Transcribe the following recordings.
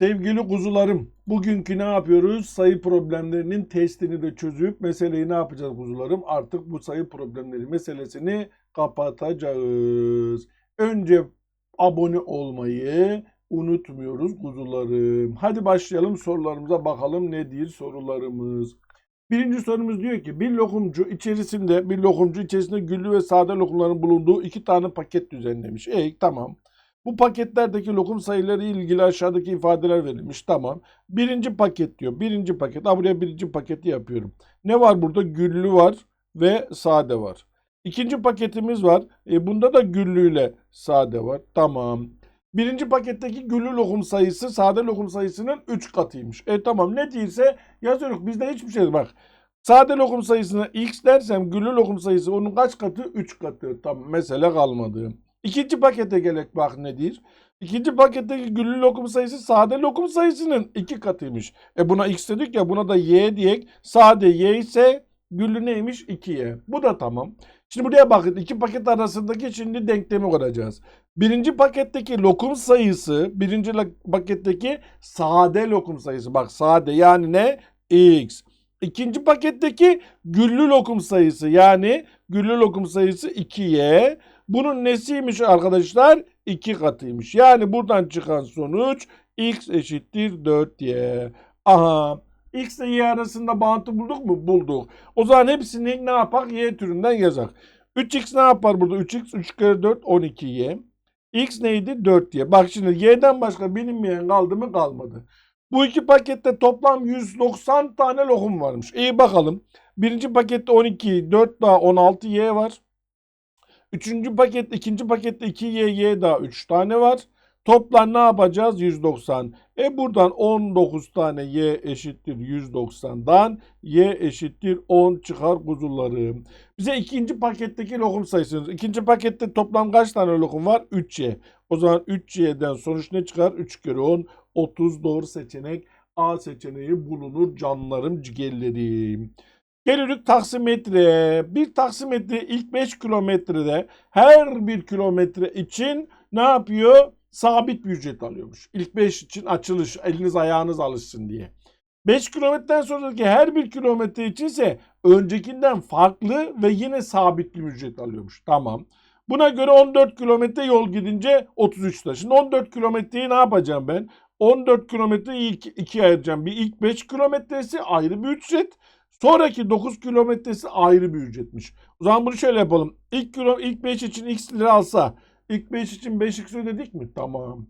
Sevgili kuzularım, bugünkü ne yapıyoruz? Sayı problemlerinin testini de çözüp meseleyi ne yapacağız kuzularım? Artık bu sayı problemleri meselesini kapatacağız. Önce abone olmayı unutmuyoruz kuzularım. Hadi başlayalım sorularımıza bakalım nedir sorularımız. Birinci sorumuz diyor ki bir lokumcu içerisinde bir lokumcu içerisinde güllü ve sade lokumların bulunduğu iki tane paket düzenlemiş. E tamam. Bu paketlerdeki lokum sayıları ile ilgili aşağıdaki ifadeler verilmiş. Tamam. Birinci paket diyor. Birinci paket. Ha buraya birinci paketi yapıyorum. Ne var burada? Güllü var ve sade var. İkinci paketimiz var. E, bunda da güllüyle sade var. Tamam. Birinci paketteki güllü lokum sayısı sade lokum sayısının 3 katıymış. E tamam ne değilse yazıyoruz. Bizde hiçbir şey. Bak Sade lokum sayısına x dersem güllü lokum sayısı onun kaç katı? 3 katı. Tamam mesele kalmadı. İkinci pakete gelek bak nedir? İkinci paketteki güllü lokum sayısı sade lokum sayısının 2 katıymış. E buna x dedik ya buna da y diyek. Sade y ise güllü neymiş? 2y. Bu da tamam. Şimdi buraya bakın iki paket arasındaki şimdi denklemi kuracağız. Birinci paketteki lokum sayısı birinci paketteki sade lokum sayısı. Bak sade yani ne? x. İkinci paketteki güllü lokum sayısı yani güllü lokum sayısı 2y. Bunun nesiymiş arkadaşlar? 2 katıymış. Yani buradan çıkan sonuç x eşittir 4y. Aha. X ile y arasında bağıntı bulduk mu? Bulduk. O zaman hepsini ne yapak? Y türünden yazak. 3x ne yapar burada? 3x 3 kere 4 12y. X neydi? 4y. Bak şimdi y'den başka bilinmeyen kaldı mı? Kalmadı. Bu iki pakette toplam 190 tane lokum varmış. İyi bakalım. Birinci pakette 12, 4 daha 16 y var. Üçüncü paket, ikinci pakette 2y, y daha 3 tane var. Toplam ne yapacağız? 190. E buradan 19 tane y eşittir 190'dan y eşittir 10 çıkar kuzularım. Bize ikinci paketteki lokum sayısını. İkinci pakette toplam kaç tane lokum var? 3y. O zaman 3y'den sonuç ne çıkar? 3 kere 10, 30 doğru seçenek. A seçeneği bulunur canlarım ciğerlerim. Gelirik taksimetre. Bir taksimetre ilk 5 kilometrede her bir kilometre için ne yapıyor? Sabit bir ücret alıyormuş. İlk 5 için açılış, eliniz ayağınız alışsın diye. 5 kilometreden sonraki her bir kilometre için ise öncekinden farklı ve yine sabit bir ücret alıyormuş. Tamam. Buna göre 14 kilometre yol gidince 33 lira. Şimdi 14 kilometreyi ne yapacağım ben? 14 kilometreyi iki, ikiye ayıracağım. Bir ilk 5 kilometresi ayrı bir ücret. Sonraki 9 kilometresi ayrı bir ücretmiş. O zaman bunu şöyle yapalım. İlk, kilo, ilk 5 için x lira alsa ilk 5 için 5x ödedik mi? Tamam.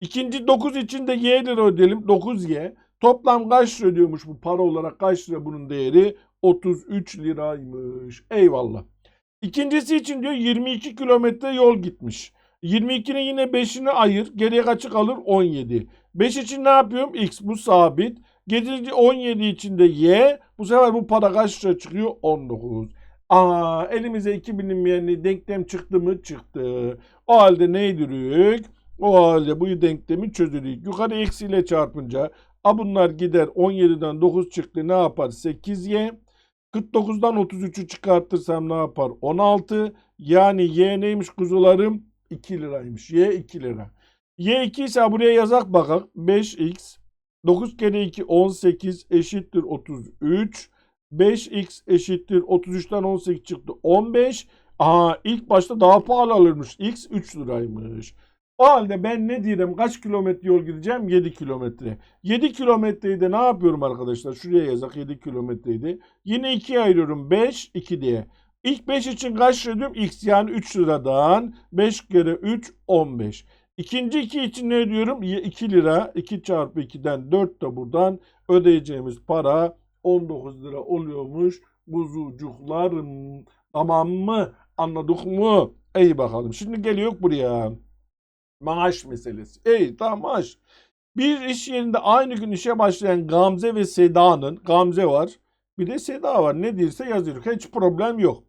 İkinci 9 için de y lira ödeyelim. 9y. Toplam kaç lira ödüyormuş bu para olarak kaç lira bunun değeri? 33 liraymış. Eyvallah. İkincisi için diyor 22 kilometre yol gitmiş. 22'nin yine 5'ini ayır. Geriye kaçı kalır? 17. 5 için ne yapıyorum? X bu sabit. Getirince 17 için de Y. Bu sefer bu para kaç lira çıkıyor? 19. Aa elimize 2 bilinmeyenli denklem çıktı mı? Çıktı. O halde neydirik? O halde bu denklemi çözülük. Yukarı eksiyle çarpınca a bunlar gider 17'den 9 çıktı ne yapar? 8y. 49'dan 33'ü çıkartırsam ne yapar? 16. Yani y neymiş kuzularım? 2 liraymış. Y 2 lira. Y 2 ise buraya yazak bakalım. 5x 9 kere 2 18 eşittir 33. 5x eşittir 33'ten 18 çıktı 15. Aha ilk başta daha pahalı alırmış. X 3 liraymış. O halde ben ne diyeyim kaç kilometre yol gideceğim? 7 kilometre. 7 kilometreyi de ne yapıyorum arkadaşlar? Şuraya yazak 7 kilometreydi. Yine 2'ye ayırıyorum 5 2 diye. İlk 5 için kaç lira diyorum? X yani 3 liradan 5 kere 3 15. İkinci 2 için ne ödüyorum? 2 lira. 2 çarpı 2'den 4 de buradan ödeyeceğimiz para 19 lira oluyormuş. Kuzucuklarım. Tamam mı? Anladık mı? İyi bakalım. Şimdi geliyor buraya. Maaş meselesi. İyi tamam maaş. Bir iş yerinde aynı gün işe başlayan Gamze ve Seda'nın Gamze var. Bir de Seda var. Ne değilse yazıyor. Hiç problem yok.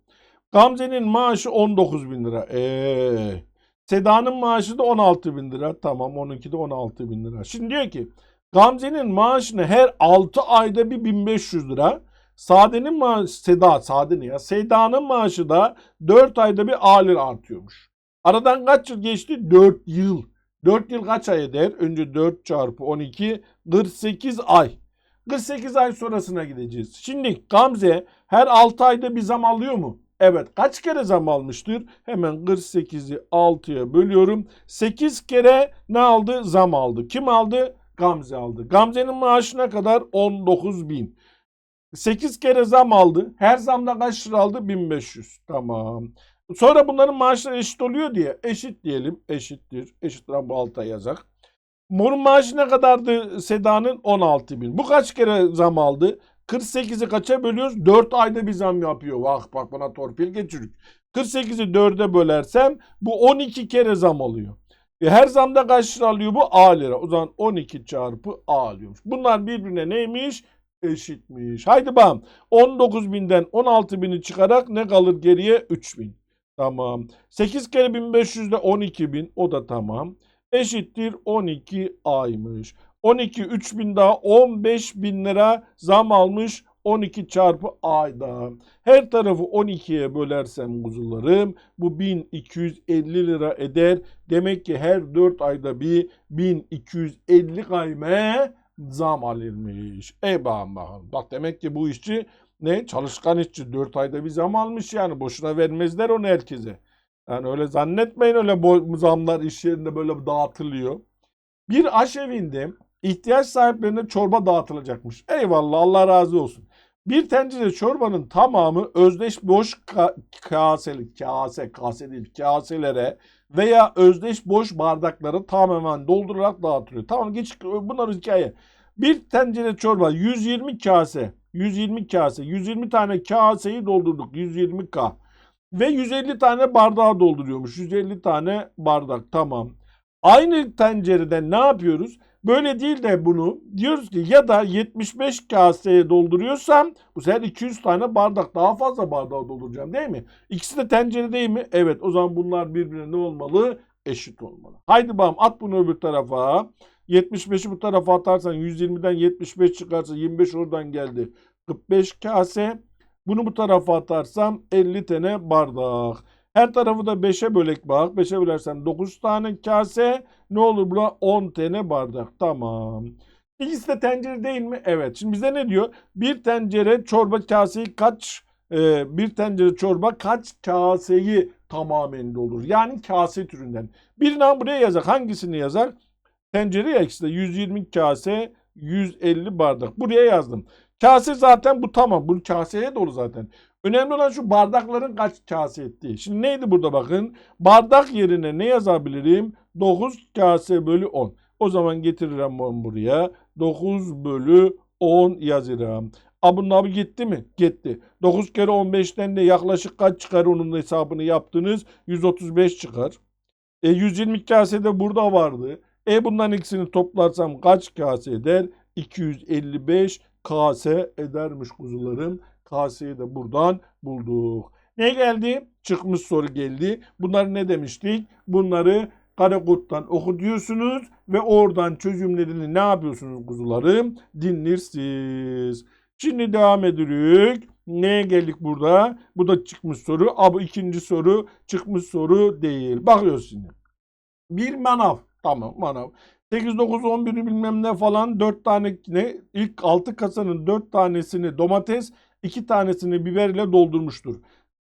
Gamze'nin maaşı 19 bin lira. Eee Seda'nın maaşı da 16 bin lira. Tamam onunki de 16 bin lira. Şimdi diyor ki Gamze'nin maaşını her 6 ayda bir 1500 lira. Sade'nin maaşı, Seda, Sade ya? Seda'nın maaşı da 4 ayda bir A artıyormuş. Aradan kaç yıl geçti? 4 yıl. 4 yıl kaç ay eder? Önce 4 çarpı 12 48 ay. 48 ay sonrasına gideceğiz. Şimdi Gamze her 6 ayda bir zam alıyor mu? Evet. Kaç kere zam almıştır? Hemen 48'i 6'ya bölüyorum. 8 kere ne aldı? Zam aldı. Kim aldı? Gamze aldı. Gamze'nin maaşı ne kadar? 19 bin. 8 kere zam aldı. Her zamda kaç lira aldı? 1500. Tamam. Sonra bunların maaşları eşit oluyor diye eşit diyelim. Eşittir. Eşittir bu alta yazak. Mor'un maaşı ne kadardı Seda'nın? 16 bin. Bu kaç kere zam aldı? 48'i kaça bölüyoruz? 4 ayda bir zam yapıyor. Bak bak bana torpil geçirik. 48'i 4'e bölersem bu 12 kere zam alıyor. E her zamda kaç lira alıyor bu? A lira. O zaman 12 çarpı A alıyormuş. Bunlar birbirine neymiş? Eşitmiş. Haydi bakalım. 19 binden 16 bini çıkarak ne kalır geriye? 3 bin. Tamam. 8 kere 1500 de 12 bin. O da tamam. Eşittir 12 aymış. 12 3000 daha 15 bin lira zam almış 12 çarpı ayda. Her tarafı 12'ye bölersem kuzularım bu 1250 lira eder. Demek ki her 4 ayda bir 1250 kayme zam alınmış. Ey bakalım. Bak demek ki bu işçi ne? Çalışkan işçi 4 ayda bir zam almış yani. Boşuna vermezler onu herkese. Yani öyle zannetmeyin öyle zamlar iş yerinde böyle dağıtılıyor. Bir aşevinde ihtiyaç sahiplerine çorba dağıtılacakmış. Eyvallah Allah razı olsun. Bir tencere çorbanın tamamı özdeş boş ka- kaseli, kase, kase değil, kaselere veya özdeş boş bardaklara tamamen doldurularak dağıtılıyor. Tamam geç bunlar hikaye. Bir tencere çorba 120 kase, 120 kase, 120 tane kaseyi doldurduk 120k. Ve 150 tane bardağı dolduruyormuş. 150 tane bardak tamam. Aynı tencereden ne yapıyoruz? Böyle değil de bunu diyoruz ki ya da 75 kaseye dolduruyorsam bu sefer 200 tane bardak daha fazla bardağı dolduracağım değil mi? İkisi de tencere değil mi? Evet o zaman bunlar birbirine ne olmalı? Eşit olmalı. Haydi bakalım at bunu öbür tarafa. 75'i bu tarafa atarsan 120'den 75 çıkarsa 25 oradan geldi. 45 kase. Bunu bu tarafa atarsam 50 tane bardak. Her tarafı da 5'e bölek bak. 5'e bölersem 9 tane kase. Ne olur buna? 10 tane bardak. Tamam. İkisi de tencere değil mi? Evet. Şimdi bize ne diyor? Bir tencere çorba kaseyi kaç e, bir tencere çorba kaç kaseyi tamamen dolur? Yani kase türünden. Birini buraya yazar. Hangisini yazar? Tencere ya ikisi de 120 kase 150 bardak. Buraya yazdım. Kase zaten bu tamam. Bu kaseye dolu zaten. Önemli olan şu bardakların kaç kase ettiği. Şimdi neydi burada bakın. Bardak yerine ne yazabilirim? 9 kase bölü 10. O zaman getiririm ben buraya. 9 bölü 10 yazırım. A abi gitti mi? Gitti. 9 kere 15'ten de yaklaşık kaç çıkar onun hesabını yaptınız? 135 çıkar. E 120 kase de burada vardı. E bunların ikisini toplarsam kaç kase eder? 255 kase edermiş kuzularım. Kaseyi de buradan bulduk. Ne geldi? Çıkmış soru geldi. Bunları ne demiştik? Bunları Karakurt'tan oku diyorsunuz ve oradan çözümlerini ne yapıyorsunuz kuzularım? Dinlirsiniz. Şimdi devam ediyoruz. Neye geldik burada? Bu da çıkmış soru. Aa, bu ikinci soru çıkmış soru değil. Bakıyoruz şimdi. Bir manav. Tamam manav. 8, 9, 11 bilmem ne falan 4 tane ne? İlk 6 kasanın 4 tanesini domates, 2 tanesini biber ile doldurmuştur.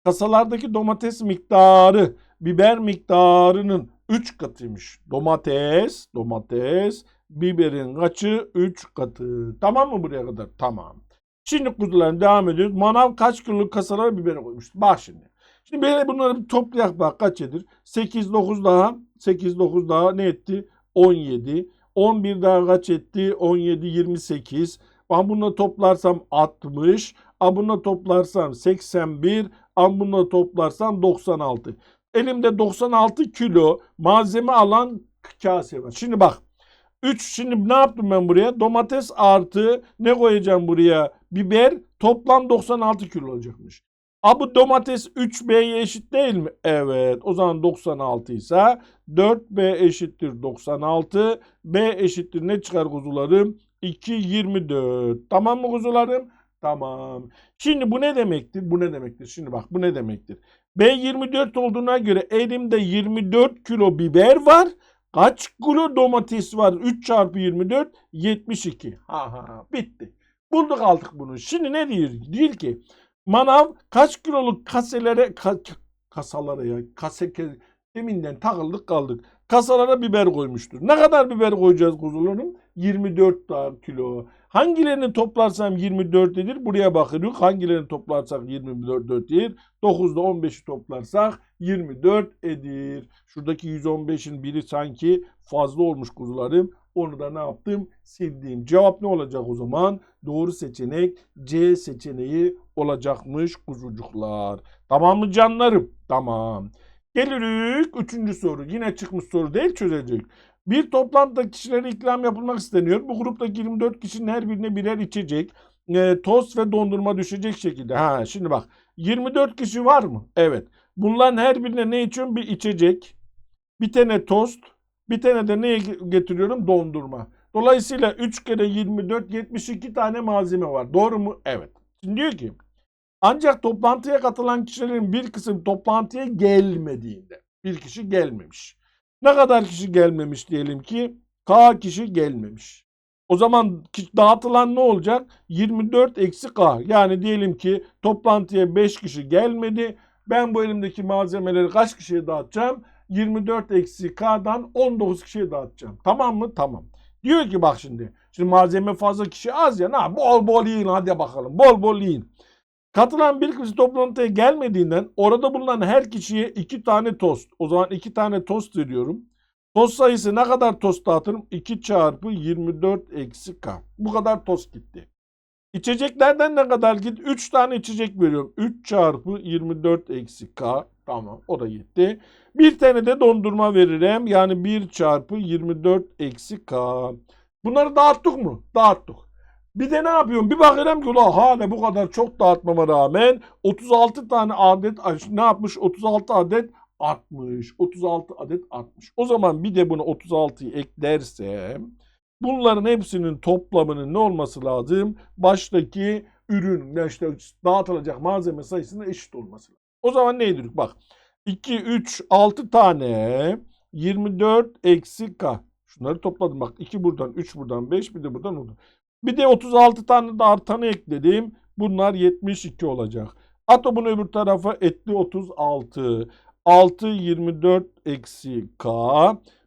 Kasalardaki domates miktarı biber miktarının 3 katıymış. Domates, domates, biberin kaçı? 3 katı. Tamam mı buraya kadar? Tamam. Şimdi kuzularım devam ediyoruz. Manav kaç kiloluk kasalara biber koymuş? Bak şimdi. Şimdi böyle bunları bir toplayak bak kaç edir? 8, 9 daha, 8, 9 daha ne etti? 17. 11 daha kaç etti? 17, 28. Ben bununla toplarsam 60. A bununla toplarsam 81. A bununla toplarsam 96. Elimde 96 kilo malzeme alan kase var. Şimdi bak. 3 şimdi ne yaptım ben buraya? Domates artı ne koyacağım buraya? Biber toplam 96 kilo olacakmış. A bu domates 3B'ye eşit değil mi? Evet. O zaman 96 ise 4B eşittir 96. B eşittir ne çıkar kuzularım? 2, 24. Tamam mı kuzularım? Tamam. Şimdi bu ne demektir? Bu ne demektir? Şimdi bak bu ne demektir? B 24 olduğuna göre elimde 24 kilo biber var. Kaç kilo domates var? 3 çarpı 24 72. Ha ha bitti. Bulduk aldık bunu. Şimdi ne diyor? Diyor ki manav kaç kiloluk kaselere ka- kasalara ya kase deminden takıldık kaldık. Kasalara biber koymuştur. Ne kadar biber koyacağız kuzularım? 24 tane kilo. Hangilerini toplarsam 24 edir. Buraya bakıyoruz. Hangilerini toplarsak 24 edir. 9'da 15'i toplarsak 24 edir. Şuradaki 115'in biri sanki fazla olmuş kuzularım. Onu da ne yaptım? Sildim. Cevap ne olacak o zaman? Doğru seçenek C seçeneği olacakmış kuzucuklar. Tamam mı canlarım? Tamam. Gelirik üçüncü soru. Yine çıkmış soru değil çözecek. Bir toplantıda kişilere ikram yapılmak isteniyor. Bu gruptaki 24 kişinin her birine birer içecek, e, tost ve dondurma düşecek şekilde. Ha şimdi bak 24 kişi var mı? Evet. Bunların her birine ne içiyorum? Bir içecek, bir tane tost, bir tane de neye getiriyorum? Dondurma. Dolayısıyla 3 kere 24 72 tane malzeme var. Doğru mu? Evet. Şimdi diyor ki ancak toplantıya katılan kişilerin bir kısım toplantıya gelmediğinde bir kişi gelmemiş. Ne kadar kişi gelmemiş diyelim ki K kişi gelmemiş. O zaman dağıtılan ne olacak? 24 eksi K. Yani diyelim ki toplantıya 5 kişi gelmedi. Ben bu elimdeki malzemeleri kaç kişiye dağıtacağım? 24 eksi K'dan 19 kişiye dağıtacağım. Tamam mı? Tamam. Diyor ki bak şimdi. Şimdi malzeme fazla kişi az ya. Na, bol bol yiyin hadi bakalım. Bol bol yiyin. Katılan bir kişi toplantıya gelmediğinden orada bulunan her kişiye iki tane tost. O zaman iki tane tost veriyorum. Tost sayısı ne kadar tost dağıtırım? 2 çarpı 24 eksi K. Bu kadar tost gitti. İçeceklerden ne kadar git? 3 tane içecek veriyorum. 3 çarpı 24 eksi K. Tamam o da gitti. Bir tane de dondurma veririm. Yani 1 çarpı 24 eksi K. Bunları dağıttık mı? Dağıttık. Bir de ne yapıyorum? Bir bakıyorum ki ulan hala bu kadar çok dağıtmama rağmen 36 tane adet ne yapmış? 36 adet artmış. 36 adet artmış. O zaman bir de bunu 36'yı eklersem bunların hepsinin toplamının ne olması lazım? Baştaki ürün işte dağıtılacak malzeme sayısının eşit olması lazım. O zaman neydi? Bak 2, 3, 6 tane 24 eksi K. Şunları topladım bak 2 buradan 3 buradan 5 bir de buradan oldu. Bir de 36 tane de artanı ekledim. Bunlar 72 olacak. At bunu öbür tarafa etti 36. 6 24 eksi k.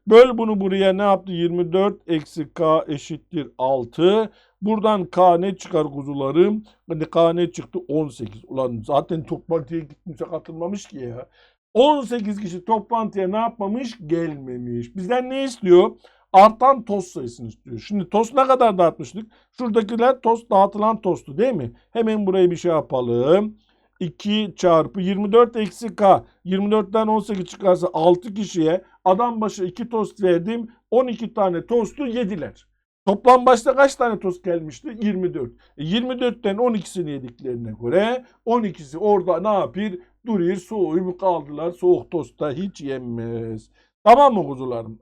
Böl bunu buraya ne yaptı? 24 eksi k eşittir 6. Buradan k ne çıkar kuzularım? Hani k ne çıktı? 18. Ulan zaten toplantıya gitmişse katılmamış ki ya. 18 kişi toplantıya ne yapmamış? Gelmemiş. Bizden ne istiyor? Artan tost sayısını istiyor. Şimdi tost ne kadar dağıtmıştık? Şuradakiler tost dağıtılan tostu değil mi? Hemen buraya bir şey yapalım. 2 çarpı 24 eksi k. 24'ten 18 çıkarsa 6 kişiye adam başı 2 tost verdim. 12 tane tostu yediler. Toplam başta kaç tane tost gelmişti? 24. E 24'ten 12'sini yediklerine göre 12'si orada ne yapıyor? Duruyor soğuyup kaldılar. Soğuk tostta hiç yenmez. Tamam mı kuzularım?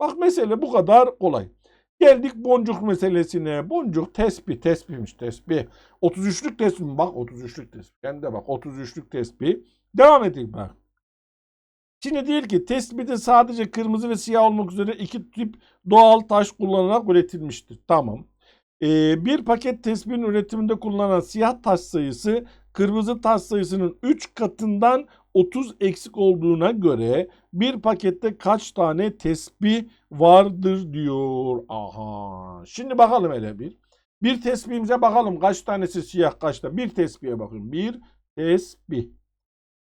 Bak mesele bu kadar kolay. Geldik boncuk meselesine. Boncuk tespih, tespihmiş tespih. 33'lük tespih mi? Bak 33'lük tespih. Kendi bak 33'lük tespih. Devam edelim bak. Şimdi değil ki tespihte sadece kırmızı ve siyah olmak üzere iki tip doğal taş kullanarak üretilmiştir. Tamam. Ee, bir paket tespihin üretiminde kullanılan siyah taş sayısı kırmızı taş sayısının 3 katından 30 eksik olduğuna göre bir pakette kaç tane tesbih vardır diyor. Aha. Şimdi bakalım hele bir. Bir tesbihimize bakalım kaç tanesi siyah kaçta. Bir tesbihe bakın. Bir tesbih.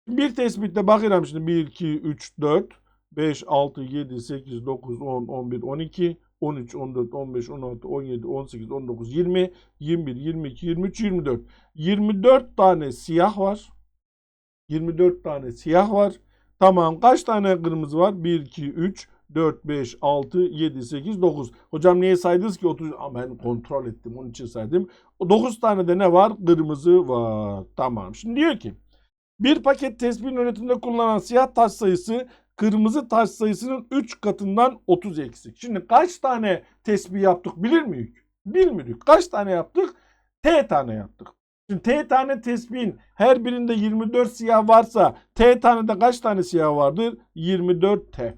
Bir tespitte bakıyorum şimdi 1, 2, 3, 4, 5, 6, 7, 8, 9, 10, 11, 12, 13, 14, 15, 16, 17, 18, 19, 20, 21, 22, 23, 24. 24 tane siyah var. 24 tane siyah var. Tamam kaç tane kırmızı var? 1, 2, 3, 4, 5, 6, 7, 8, 9. Hocam niye saydınız ki 30? Aa, ben kontrol ettim onun için saydım. 9 tane de ne var? Kırmızı var. Tamam. Şimdi diyor ki bir paket tespihin üretiminde kullanılan siyah taş sayısı kırmızı taş sayısının 3 katından 30 eksik. Şimdi kaç tane tespih yaptık bilir miyiz? Bilmiyoruz. Kaç tane yaptık? T tane yaptık. T tane tespihin her birinde 24 siyah varsa T tane de kaç tane siyah vardır? 24 T.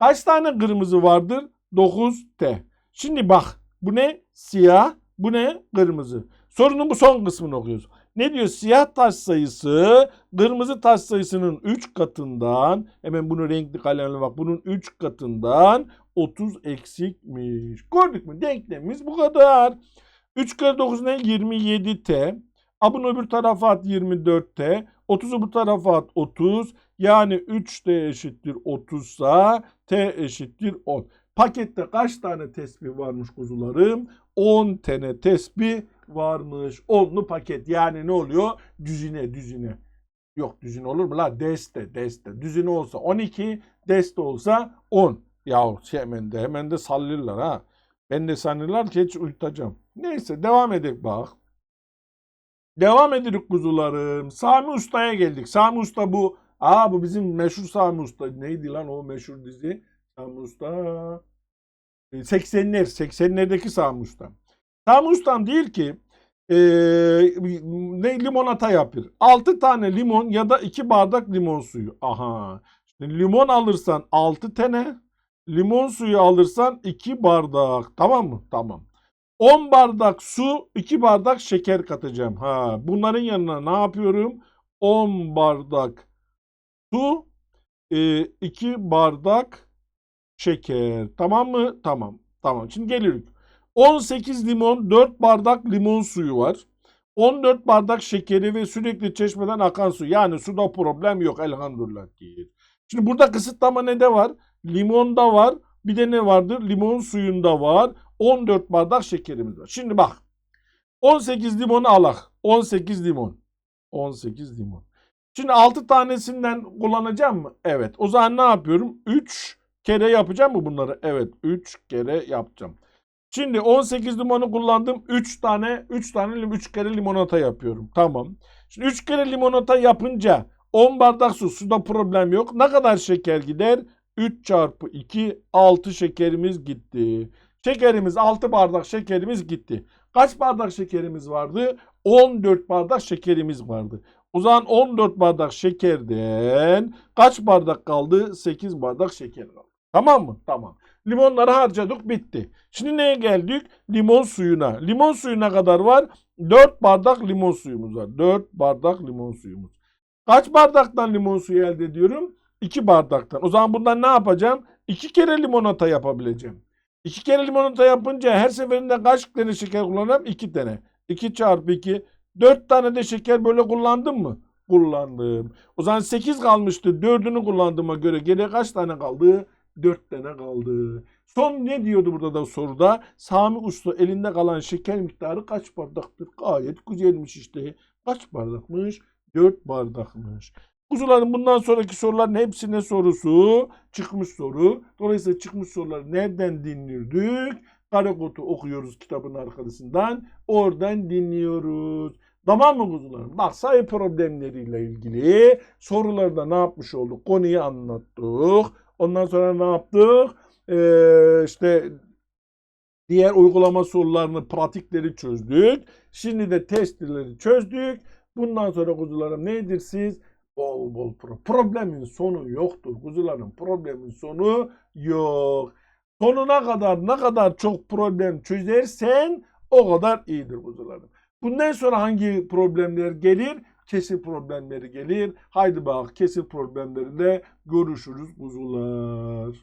Kaç tane kırmızı vardır? 9T. Şimdi bak bu ne? Siyah. Bu ne? Kırmızı. Sorunun bu son kısmını okuyoruz. Ne diyor? Siyah taş sayısı kırmızı taş sayısının 3 katından hemen bunu renkli kalemle bak bunun 3 katından 30 eksikmiş. Gördük mü? Denklemimiz bu kadar. 3 kere 9 ne? 27T. A bunu öbür tarafa at 24T. 30'u bu tarafa at 30. Yani 3T eşittir 30 sa T eşittir 10. Pakette kaç tane tespih varmış kuzularım? 10 tane tespih varmış. Onlu paket. Yani ne oluyor? Düzine düzine. Yok düzine olur mu la? Deste deste. Düzine olsa 12, deste olsa 10. Ya şey hemen de hemen de sallırlar ha. Ben de sanırlar ki hiç uyutacağım. Neyse devam edelim bak. Devam edelim kuzularım. Sami Usta'ya geldik. Sami Usta bu. Aa bu bizim meşhur Sami Usta. Neydi lan o meşhur dizi? Sami Usta. 80'ler. 80'lerdeki Sami Usta. Sami Usta'm değil ki ee, ne limonata yapıyor. 6 tane limon ya da 2 bardak limon suyu. Aha. Şimdi limon alırsan 6 tane. Limon suyu alırsan 2 bardak. Tamam mı? Tamam. 10 bardak su, 2 bardak şeker katacağım. Ha, bunların yanına ne yapıyorum? 10 bardak su, 2 bardak şeker. Tamam mı? Tamam. Tamam. Şimdi geliyoruz. 18 limon, 4 bardak limon suyu var. 14 bardak şekeri ve sürekli çeşmeden akan su. Yani suda problem yok elhamdülillah değil. Şimdi burada kısıtlama ne de var? Limonda var. Bir de ne vardır? Limon suyunda var. 14 bardak şekerimiz var. Şimdi bak. 18 limonu alak. 18 limon. 18 limon. Şimdi 6 tanesinden kullanacağım mı? Evet. O zaman ne yapıyorum? 3 kere yapacağım mı bunları? Evet. 3 kere yapacağım. Şimdi 18 limonu kullandım. 3 tane 3 tane 3 kere limonata yapıyorum. Tamam. Şimdi 3 kere limonata yapınca 10 bardak su. Suda problem yok. Ne kadar şeker gider? 3 çarpı 2 6 şekerimiz gitti. Şekerimiz 6 bardak şekerimiz gitti. Kaç bardak şekerimiz vardı? 14 bardak şekerimiz vardı. O zaman 14 bardak şekerden kaç bardak kaldı? 8 bardak şeker kaldı. Tamam mı? Tamam. Limonları harcadık bitti. Şimdi neye geldik? Limon suyuna. Limon suyu ne kadar var? 4 bardak limon suyumuz var. 4 bardak limon suyumuz. Kaç bardaktan limon suyu elde ediyorum? 2 bardaktan. O zaman bundan ne yapacağım? 2 kere limonata yapabileceğim. 2 kere limonata yapınca her seferinde kaç tane şeker kullanırım? 2 tane. 2 çarpı 2. 4 tane de şeker böyle kullandım mı? Kullandım. O zaman 8 kalmıştı. 4'ünü kullandığıma göre geriye kaç tane kaldı? 4 tane kaldı. Son ne diyordu burada da soruda? Sami Usta elinde kalan şeker miktarı kaç bardaktır? Gayet güzelmiş işte. Kaç bardakmış? 4 bardakmış. Kuzuların bundan sonraki soruların hepsine sorusu çıkmış soru. Dolayısıyla çıkmış soruları nereden dinliyorduk? Karakotu okuyoruz kitabın arkasından. Oradan dinliyoruz. Tamam mı kuzularım? Bak sayı problemleriyle ilgili sorularda ne yapmış olduk? Konuyu anlattık. Ondan sonra ne yaptık? Ee, işte diğer uygulama sorularını, pratikleri çözdük. Şimdi de testleri çözdük. Bundan sonra kuzularım nedir siz? Bol bol pro. Problemin sonu yoktur kuzularım. Problemin sonu yok. Sonuna kadar ne kadar çok problem çözersen o kadar iyidir kuzularım. Bundan sonra hangi problemler gelir? Kesir problemleri gelir. Haydi bak kesir problemlerinde görüşürüz kuzular.